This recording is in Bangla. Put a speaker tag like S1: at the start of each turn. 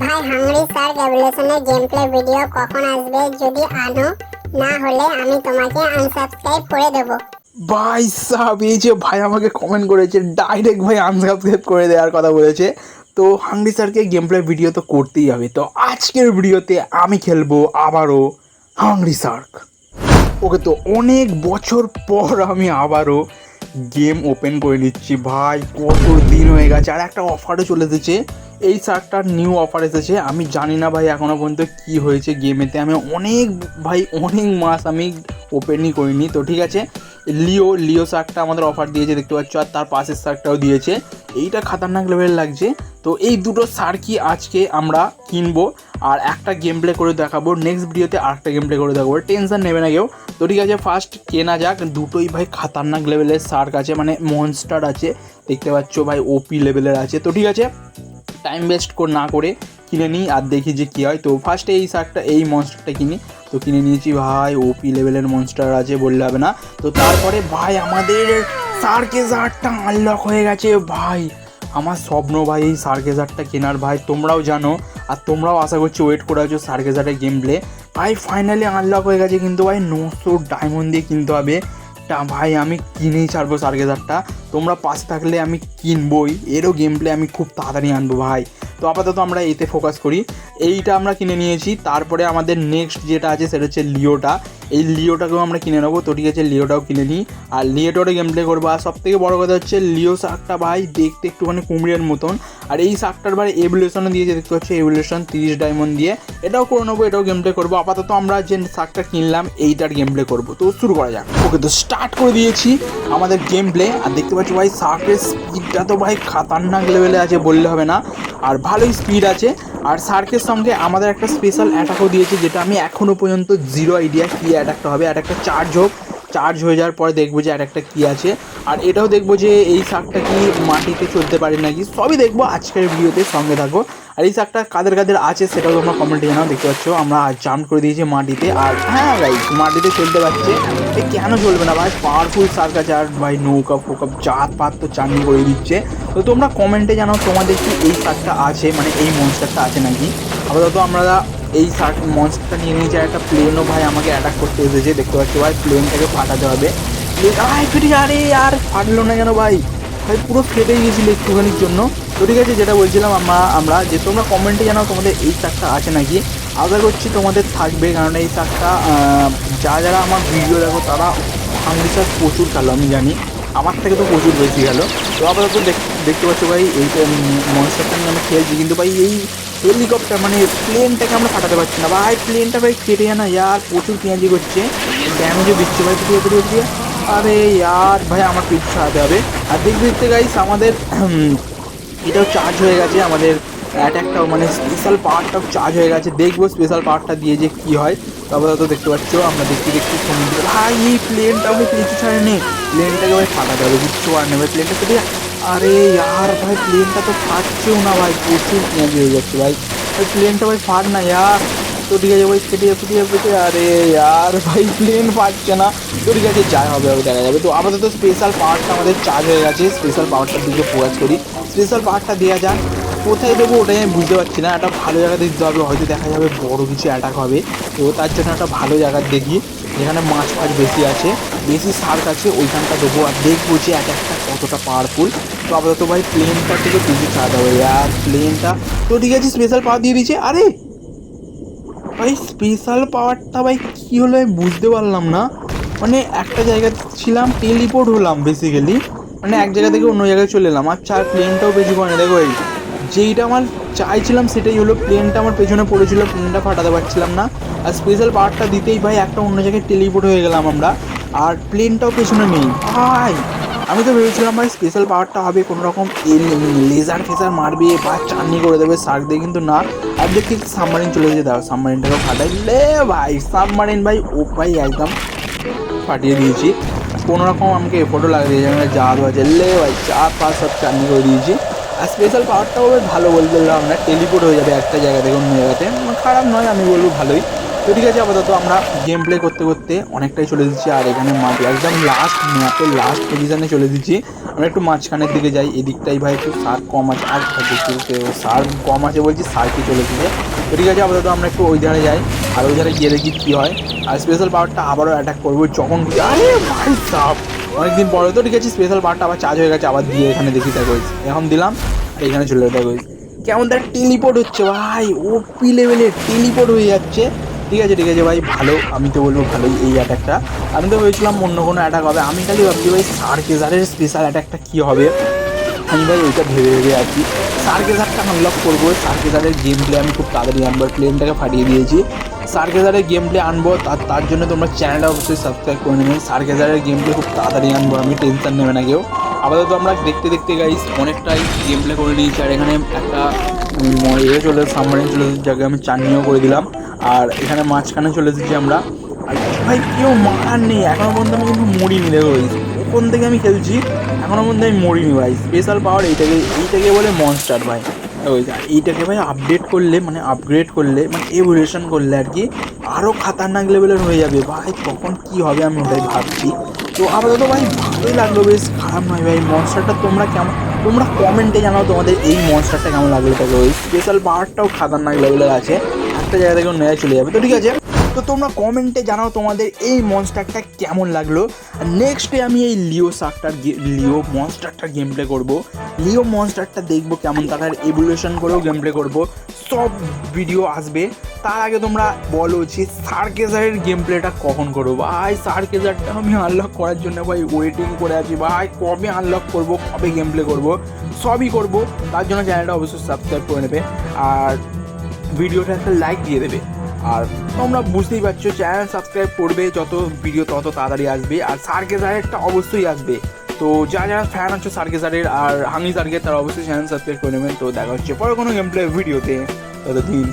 S1: ভাই হাংরি স্যার, রেভলিউশনের গেম প্লে ভিডিও কখন আসবে যদি আনো? না হলে আমি তোমাকে আনসাবস্ক্রাইব করে দেব।
S2: ভাই সাহেব, এই যে ভাই আমাকে কমেন্ট করেছে ডাইরেক্ট ভাই আনসাবস্ক্রাইব করে দেওয়ার কথা বলেছে। তো হাংরি স্যারকে গেম প্লে ভিডিও তো করতেই হবে। তো আজকের ভিডিওতে আমি খেলব আবারও হাংরি সার্ক ওকে তো অনেক বছর পর আমি আবারও গেম ওপেন করে নিচ্ছি। ভাই, কত দিন হয়ে গেছে, আর একটা অফারও চলে এসেছে। এই শার্টটার নিউ অফার এসেছে। আমি জানি না ভাই এখনও পর্যন্ত কি হয়েছে গেমেতে আমি অনেক, ভাই অনেক মাস আমি ওপেনই করিনি। তো ঠিক আছে, লিও লিও শার্টটা আমাদের অফার দিয়েছে, দেখতে পাচ্ছ। আর তার পাশের শার্টটাও দিয়েছে। এইটা খাতারনাক লেভেল লাগছে। তো এই দুটো শার্কই আজকে আমরা কিনবো? আর একটা গেম প্লে করে দেখাবো। নেক্সট ভিডিওতে আরেকটা গেম প্লে করে দেখাবো। টেনশন নেবে না কেউ। তো ঠিক আছে ফার্স্ট কেনা যাক। দুটোই ভাই খাতারনাক লেভেলের শার্ক আছে মানে মনস্টার আছে। দেখতে পাচ্ছ ভাই ওপি লেভেলের আছে। তো ঠিক আছে টাইম ওয়েস্ট না করে কিনে নিই আর দেখি যে কী হয়। তো ফার্স্টে এই শার্টটা এই মনস্টারটা কিনি। তো কিনে নিয়েছি ভাই ওপি লেভেলের মনস্টার আছে বললে হবে না। তো তারপরে ভাই আমাদের সার্কেজারটা আনলক হয়ে গেছে ভাই। আমার স্বপ্ন ভাই এই সার্কেজারটা কেনার ভাই, তোমরাও জানো। আর তোমরাও আশা করছি ওয়েট করে আছো সার্কেজারের গেম প্লে ভাই ফাইনালি আনলক হয়ে গেছে কিন্তু ভাই নশো ডায়মন্ড দিয়ে কিনতে হবে। তা ভাই, আমি কিনেই ছাড়বো সার্গেজারটা তোমরা পাশে থাকলে আমি কিনবই। এরও গেম প্লে আমি খুব তাড়াতাড়ি আনব, ভাই। তো আপাতত আমরা এতে ফোকাস করি। এইটা আমরা কিনে নিয়েছি। তারপরে আমাদের নেক্সট যেটা আছে, সেটা হচ্ছে লিওটা এই লিওটাকেও আমরা কিনে নেব। তো ঠিক আছে লিওটাও কিনে নিই। আর লিওটারও গেম প্লে করব। আর সব থেকে বড়ো কথা হচ্ছে লিও শাকটা ভাই দেখতে একটুখানি কুমড়িয়ার মতন। আর এই শাকটার ভাই এভলিউশনে দিয়েছে, দেখতে পাচ্ছি এভলিউশন তিরিশ ডায়মন্ড দিয়ে। এটাও করে নেব, এটাও গেম প্লে করব। আপাতত আমরা যে শাকটা কিনলাম, এইটার গেম প্লে করব। তো শুরু করা যাক। ওকে, তো স্টার্ট করে দিয়েছি আমাদের গেম প্লে আর দেখতে পাচ্ছি ভাই শার্কের স্পিডটা তো ভাই খাতারনাক লেভেলে আছে, বললে হবে না। আর ভালোই স্পিড আছে। আর শার্কের সঙ্গে আমাদের একটা স্পেশাল অ্যাটাকও দিয়েছে, যেটা আমি এখনও পর্যন্ত জিরো আইডিয়া কী অ্যাটাকটা হবে অ্যাটাকটা চার্জ হোক। চার্জ হয়ে যাওয়ার পরে দেখব যে অ্যাটাকটা কী আছে। আর এটাও দেখব যে এই শাকটা কি মাটিতে চলতে পারে নাকি? সবই দেখব আজকের ভিডিওতে সঙ্গে থাকব আর এই শাকটা কাদের কাদের আছে সেটাও তোমরা কমেন্টে জানাও, দেখতে পাচ্ছ। আমরা জাম্প করে দিয়েছি মাটিতে। আর হ্যাঁ ভাই মাটিতে চলতে পারছে। এ কেন চলবে না? ভাই পাওয়ারফুল শার্ক আছে। আর ভাই, নৌকা, ফোকা, জাত পাত তো চাটনি করে দিচ্ছে। তো তোমরা কমেন্টে জানাও তোমাদের কি এই শার্কটা আছে মানে এই মনস্টারটা আছে নাকি? আপাতত আমরা এই শার্ক মনস্টারটা নিয়ে নিয়েছি একটা প্লেনও ভাই আমাকে অ্যাটাক করতে এসেছে, দেখতে পাচ্ছি? ভাই প্লেনটাকে ফাটাতে হবে। আয় আরে আর ফাটলো না কেন ভাই? ভাই, পুরো ফেটে গিয়েছিল একটুখানির জন্য। তো ঠিক আছে, যেটা বলছিলাম আমরা আমরা যে তোমরা কমেন্টে জানাও তোমাদের এই শাকটা আছে নাকি। আশা করছি তোমাদের থাকবে, কারণ এই শাকটা যা যারা আমার ভিডিও দেখো, তারা হাংরি শাক প্রচুর খেলো, আমি জানি। আমার থেকে তো প্রচুর বেশি গেলো তো আপাতত দেখ- দেখতে পাচ্ছ ভাই, এই মনস্টারটা নিয়ে আমি খেলছি। কিন্তু ভাই, এই হেলিকপ্টার মানে প্লেনটাকে আমরা ফাটাতে পারছি না। ভাই প্লেনটা ভাই কেটে জানা ইয়ার, প্রচুর পেঁয়াজি করছে। ড্যামেজও দিচ্ছে ভাই পিটিয়ে পিটিয়ে পিটিয়ে আরে ইয়ার, ভাই, আমার পিঠ ছাড়াতে হবে। আর দেখতে দেখতে গাইস আমাদের এটাও চার্জ হয়ে গেছে, আমাদের অ্যাটাকটাও মানে স্পেশাল পাওয়ারটাও চার্জ হয়ে গেছে। দেখব স্পেশাল পাওয়ারটা দিয়ে যে কী হয়। তবে তো দেখতে পাচ্ছ, আমরা দেখতে দেখতে সমুদ্র ভাই, এই প্লেনটাও ভাই কিছু ছাড়ে নেই প্লেনটাকে ভাই ফাটাতে হবে, কিচ্ছু আর নেবে প্লেনটা কেটে আরে ইয়ার ভাই প্লেনটা তো ফাটছেও না ভাই, প্রচুর পেঁয়াজি হয়ে যাচ্ছে ভাই। ভাই প্লেনটা ভাই ফাট না ইয়ার তো ঠিক আছে ভাই কেটে ফুটিয়ে ফুটে আরে ইয়ার ভাই প্লেন পাচ্ছে না। তো ঠিক আছে, যাই হবে হবে দেখা যাবে। তো আপাতত স্পেশাল পাওয়ারটা আমাদের চার্জ হয়ে গেছে। স্পেশাল পাওয়ারটার দিকে ফোকাস করি। স্পেশাল পাওয়ারটা দেওয়া যাক। কোথায় দেবো ওটাই আমি বুঝতে পারছি না। একটা ভালো জায়গাতে দিতে হবে। হয়তো দেখা যাবে বড় কিছু অ্যাটাক হবে। তো তার জন্য একটা ভালো জায়গা দেখি। যেখানে মাছ ফাছ বেশি আছে, বেশি শার্ক আছে, ওইখানটা দেবো আর দেখব যে এক একটা কতটা পাওয়ারফুল তো আপাতত ভাই প্লেনটা থেকে বেশি ছাড়াতে হবে আর প্লেনটা তো ঠিক আছে স্পেশাল পাওয়ার দিয়ে দিচ্ছে আরে ভাই স্পেশাল পাওয়ারটা ভাই কী হলো আমি বুঝতে পারলাম না। মানে একটা জায়গায় ছিলাম টেলিপোর্ট হলাম বেসিক্যালি মানে এক জায়গা থেকে অন্য জায়গায় চলে এলাম। আর প্লেনটাও বেশি করে দেখো এই, যেইটা আমার চাইছিলাম সেটাই হলো প্লেনটা আমার পেছনে পড়েছিল প্লেনটা ফাটাতে পারছিলাম না। আর স্পেশাল পাওয়ারটা দিতেই ভাই একটা অন্য জায়গায় টেলিপোর্ট হয়ে গেলাম আমরা। আর প্লেনটাও পেছনে নেই। ভাই, আমি তো ভেবেছিলাম ভাই স্পেশাল পাওয়ারটা হবে কোনো রকম লেজার ফেজার মারবে বা চাটনি করে দেবে শার্ক দিয়ে, কিন্তু না। আর দেখি সাবমারিন চলে যেতে দাও সাবমারিনটাকে ফাটাই। লে ভাই সাবমারিন ভাই, ও ভাই, একদম ফাটিয়ে দিয়েছি। কোনো রকম আমাকে এফোর্টও লাগিয়ে দিয়েছে মানে জাহাজ বাজে লে ভাই চার পাঁচ সব চাটনি করে দিয়েছি। আর স্পেশাল পাওয়ারটাও ভালো বলতে পারলাম না টেলিপোর্ট হয়ে যাবে একটা জায়গা থেকে অন্য জায়গাতে। খারাপ নয়, আমি বলব ভালোই। তো ঠিক আছে, আপাতত আমরা গেম প্লে করতে করতে অনেকটাই চলে দিচ্ছি আর এখানে মাঠ একদম লাস্ট ম্যাপের লাস্ট পজিশনে চলে দিচ্ছি আমরা একটু মাঝখানের দিকে যাই, এদিকটাই ভাই একটু সার কম আছে, আর সার কম আছে বলছি সারকে চলে দিবে তো ঠিক আছে, আপাতত আমরা একটু ওই ধারে যাই, আর ওই ধারে গিয়ে দেখি কী হয়। আর স্পেশাল পাওয়ারটা আবারও অ্যাটাক করব, যখন আরে ভাই সাপ অনেকদিন পরে, তো ঠিক আছে স্পেশাল পাওয়ারটা আবার চার্জ হয়ে গেছে, আবার দিয়ে এখানে দেখি, দেখো, এখন দিলাম এখানে চলে দেখো। কেমন তার টেলিপোর্ট হচ্ছে ভাই ও পি লেভেলে টেলিপোর্ট হয়ে যাচ্ছে। ঠিক আছে ঠিক আছে ভাই, ভালো, আমি তো বলব ভালোই এই অ্যাটাকটা আমি তো ভেবেছিলাম অন্য কোনো অ্যাটাক হবে, আমি খালি ভাবছি ভাই সার্কেজারের স্পেশাল অ্যাটাকটা কী হবে? আমি ভাই ওইটা ভেবে ভেবে আছি। সার্কেজারটা আনলক করব সার্কেজারের গেম প্লে আমি খুব তাড়াতাড়ি আনব প্লেনটাকে ফাটিয়ে দিয়েছি। সার্কেজারের গেম প্লে আনব, তার তার জন্য তোমরা চ্যানেলটা অবশ্যই সাবস্ক্রাইব করে নেবে। সার্কেজারের গেম প্লে খুব তাড়াতাড়ি আনব, আমি টেনশন নেবে না কেউ। আপাতত আমরা দেখতে দেখতে গাইস অনেকটাই গেম প্লে করে নিয়েছি, আর এখানে একটা ইয়ে চলে সাবমারিন চলে, যাকে আমি চাননিও করে দিলাম। আর এখানে মাঝখানে চলে এসেছি আমরা। আর ভাই, কেউ মারার নেই। এখনও পর্যন্ত আমি কিন্তু মরিনি, দেখো কোন থেকে আমি খেলছি, এখনও পর্যন্ত আমি মরিনি ভাই। স্পেশাল পাওয়ার এইটাকে এইটাকে বলে মনস্টার ভাই। এইটাকে ভাই আপডেট করলে মানে আপগ্রেড করলে মানে এভলিউশন করলে আর কি আরও খাতারনাক লেভেলের হয়ে যাবে। ভাই তখন কি হবে আমি ওটাই ভাবছি। তো আপাতত ভাই, ভালোই লাগল বেশ, খারাপ নয় ভাই। মনস্টারটা তোমরা কেমন, তোমরা কমেন্টে জানাও তোমাদের এই মনস্টারটা কেমন লাগল এটাকে ওই স্পেশাল পাওয়ারটাও খাতারনাক লেভেলের আছে। একটা জায়গা থেকে নেওয়া চলে যাবে। তো ঠিক আছে, তো তোমরা কমেন্টে জানাও তোমাদের এই মনস্টারটা কেমন লাগল। নেক্সটে আমি এই লিও শাকটার লিও মনস্টারটার গেম প্লে করব। লিও মনস্টারটা দেখব কেমন তার এভলিউশন করেও গেম প্লে করব। সব ভিডিও আসবে। তার আগে তোমরা বলো যে সার্কেজারের গেম প্লেটা কখন করব? ভাই সার্কেজারটা আমি আনলক করার জন্য ভাই ওয়েটিং করে আছি। ভাই, কবে আনলক করব, কবে গেম প্লে করব? সবই করব। তার জন্য চ্যানেলটা অবশ্যই সাবস্ক্রাইব করে নেবে। আর ভিডিওটা একটা লাইক দিয়ে দেবে। আর তোমরা বুঝতেই পারছ চ্যানেল সাবস্ক্রাইব করবে, যত ভিডিও তত তাড়াতাড়ি আসবে। আর সার্কেজারেরটা অবশ্যই আসবে। তো যারা যারা ফ্যান আছো সার্কেজারের আর হাঙ্গি সার্কের তারা অবশ্যই চ্যানেল সাবস্ক্রাইব করে নেবেন। তো দেখা হচ্ছে পরে কোনো গেম প্লে ভিডিওতে ততদিন